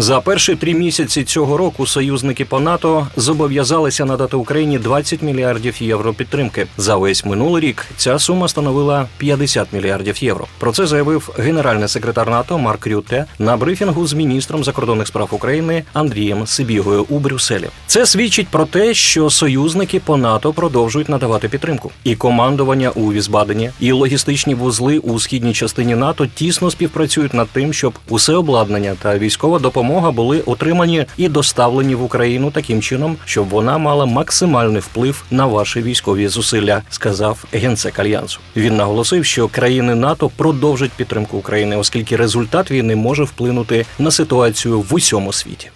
За перші три місяці цього року союзники по НАТО зобов'язалися надати Україні 20 мільярдів євро підтримки. За весь минулий рік ця сума становила 50 мільярдів євро. Про це заявив генеральний секретар НАТО Марк Рютте на брифінгу з міністром закордонних справ України Андрієм Сибігою у Брюсселі. Це свідчить про те, що союзники по НАТО продовжують надавати підтримку. І командування у Візбадені, і логістичні вузли у східній частині НАТО тісно співпрацюють над тим, щоб усе обладнання та військова допомога були отримані і доставлені в Україну таким чином, щоб вона мала максимальний вплив на ваші військові зусилля, сказав генсек альянсу. Він наголосив, що країни НАТО продовжать підтримку України, оскільки результат війни може вплинути на ситуацію в усьому світі.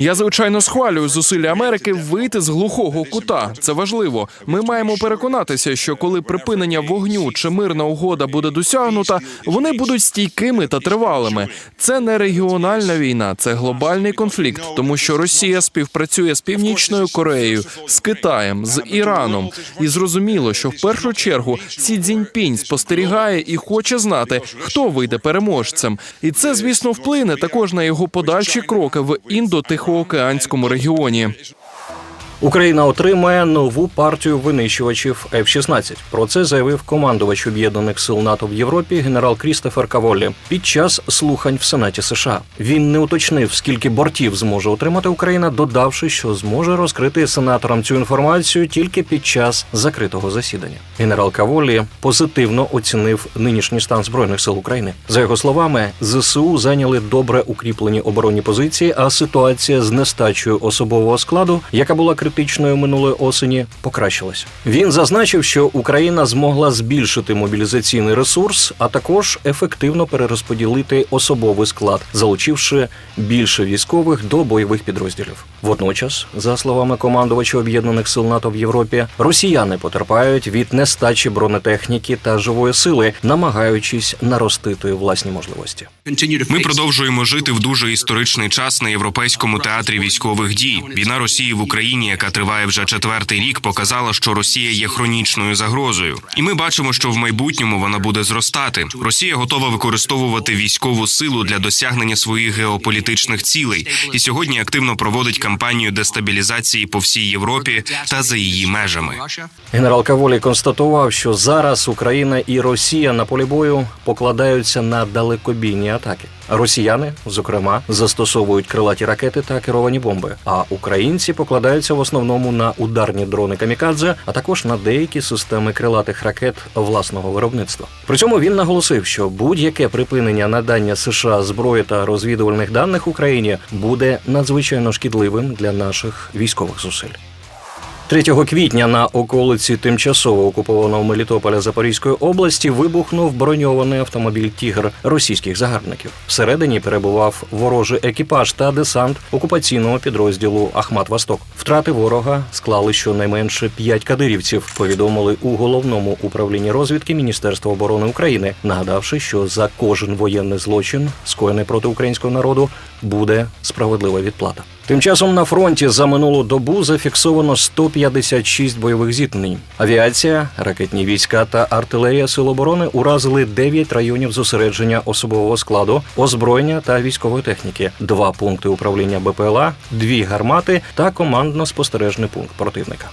Я звичайно схвалюю зусилля Америки вийти з глухого кута. Це важливо. Ми маємо переконатися, що коли припинення вогню чи мирна угода буде досягнута, вони будуть стійкими та тривалими. Це не регіональна війна, це глобальний конфлікт, тому що Росія співпрацює з Північною Кореєю, з Китаєм, з Іраном. І зрозуміло, що в першу чергу Сі Цзіньпінь спостерігає і хоче знати, хто вийде переможцем. І це, звісно, вплине також на його подальші кроки в індо-тихоокеанському регіоні. Україна отримає нову партію винищувачів F-16. Про це заявив командувач об'єднаних сил НАТО в Європі генерал Крістофер Каволі під час слухань в Сенаті США. Він не уточнив, скільки бортів зможе отримати Україна, додавши, що зможе розкрити сенаторам цю інформацію тільки під час закритого засідання. Генерал Каволі позитивно оцінив нинішній стан збройних сил України. За його словами, ЗСУ зайняли добре укріплені оборонні позиції, а ситуація з нестачею особового складу, яка була критичною минулої осені, покращилася. Він зазначив, що Україна змогла збільшити мобілізаційний ресурс, а також ефективно перерозподілити особовий склад, залучивши більше військових до бойових підрозділів. Водночас, за словами командувача об'єднаних сил НАТО в Європі, росіяни потерпають від нестачі бронетехніки та живої сили, намагаючись наростити власні можливості. Ми продовжуємо жити в дуже історичний час на європейському театрі військових дій. Війна Росії в Україні, яка триває вже четвертий рік, показала, що Росія є хронічною загрозою, і ми бачимо, що в майбутньому вона буде зростати. Росія готова використовувати військову силу для досягнення своїх геополітичних цілей, і сьогодні активно проводить кампанію дестабілізації по всій Європі та за її межами. Генерал Каволі констатував, що зараз Україна і Росія на полі бою покладаються на далекобійні атаки. Росіяни, зокрема, застосовують крилаті ракети та керовані бомби. А українці покладаються в основному на ударні дрони камікадзе, а також на деякі системи крилатих ракет власного виробництва. При цьому він наголосив, що будь-яке припинення надання США зброї та розвідувальних даних Україні буде надзвичайно шкідливим для наших військових зусиль. 3 квітня на околиці тимчасово окупованого Мелітополя Запорізької області вибухнув броньований автомобіль Тігр російських загарбників. Всередині перебував ворожий екіпаж та десант окупаційного підрозділу Ахмат Восток. Втрати ворога склали щонайменше 5 кадирівців. Повідомили у головному управлінні розвідки Міністерства оборони України, нагадавши, що за кожен воєнний злочин, скоєний проти українського народу, буде справедлива відплата. Тим часом на фронті за минулу добу зафіксовано 156 бойових зіткнень. Авіація, ракетні війська та артилерія Сил оборони уразили 9 районів зосередження особового складу, озброєння та військової техніки, два пункти управління БПЛА, дві гармати та командно-спостережний пункт противника.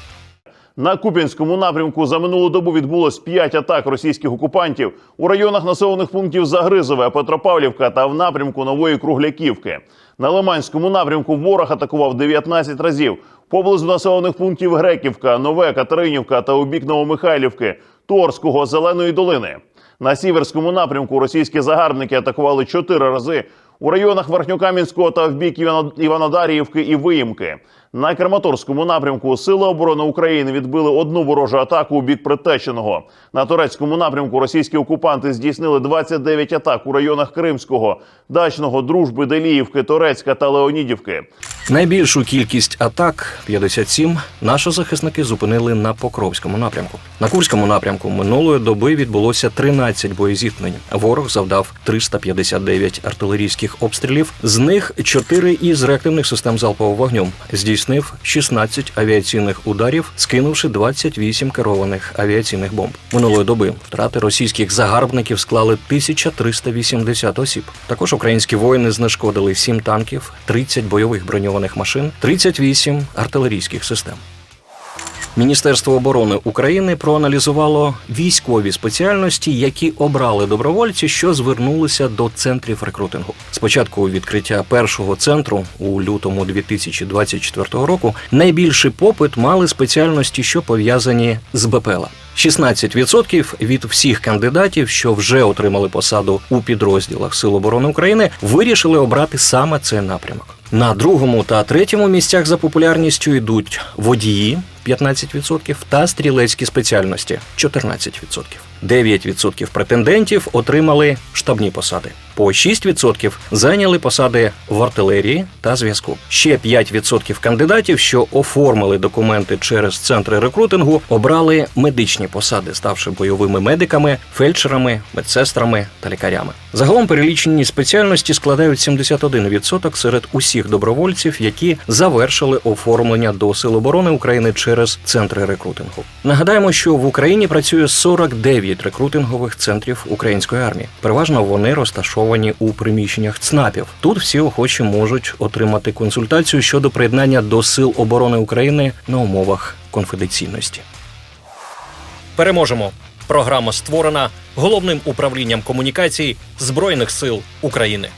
На Куп'янському напрямку за минулу добу відбулось 5 атак російських окупантів у районах населених пунктів Загризове, Петропавлівка та в напрямку Нової Кругляківки. На Лиманському напрямку ворог атакував 19 разів. Поблизу населених пунктів Греківка, Нове, Катеринівка та у бік Новомихайлівки, Торського, Зеленої долини. На сіверському напрямку російські загарбники атакували 4 рази у районах Верхньокам'янського та в бік Івано- Іванодаріївки і Виїмки. На Краматорському напрямку Сили оборони України відбили одну ворожу атаку у бік Притеченого. На турецькому напрямку російські окупанти здійснили 29 атак у районах Кримського, Дачного, Дружби, Деліївки, Торецька та Леонідівки. Найбільшу кількість атак 57 наші захисники зупинили на Покровському напрямку. На Курському напрямку минулої доби відбулося 13 боєзіткнень. Ворог завдав 359 артилерійських обстрілів. З них 4 із реактивних систем залпового вогню. Здійснив 16 авіаційних ударів, скинувши 28 керованих авіаційних бомб. Минулої доби втрати російських загарбників склали 1380 осіб. Також українські воїни знешкодили 7 танків, 30 бойових броньованих машин, 38 артилерійських систем. Міністерство оборони України проаналізувало військові спеціальності, які обрали добровольці, що звернулися до центрів рекрутингу. Спочатку відкриття першого центру у лютому 2024 року найбільший попит мали спеціальності, що пов'язані з БПЛА. 16% від всіх кандидатів, що вже отримали посаду у підрозділах Сил оборони України, вирішили обрати саме цей напрямок. На другому та третьому місцях за популярністю йдуть водії 15% та стрілецькі спеціальності 14%. 9% претендентів отримали штабні посади. По 6% зайняли посади в артилерії та зв'язку. Ще 5% кандидатів, що оформили документи через центри рекрутингу, обрали медичні посади, ставши бойовими медиками, фельдшерами, медсестрами та лікарями. Загалом перелічені спеціальності складають 71% серед усіх добровольців, які завершили оформлення до Сил оборони України через центри рекрутингу. Нагадаємо, що в Україні працює 49 рекрутингових центрів української армії. Переважно вони розташовані у приміщеннях ЦНАПів. Тут всі охочі можуть отримати консультацію щодо приєднання до Сил оборони України на умовах конфіденційності. Переможемо. Програма створена головним управлінням комунікацій Збройних сил України.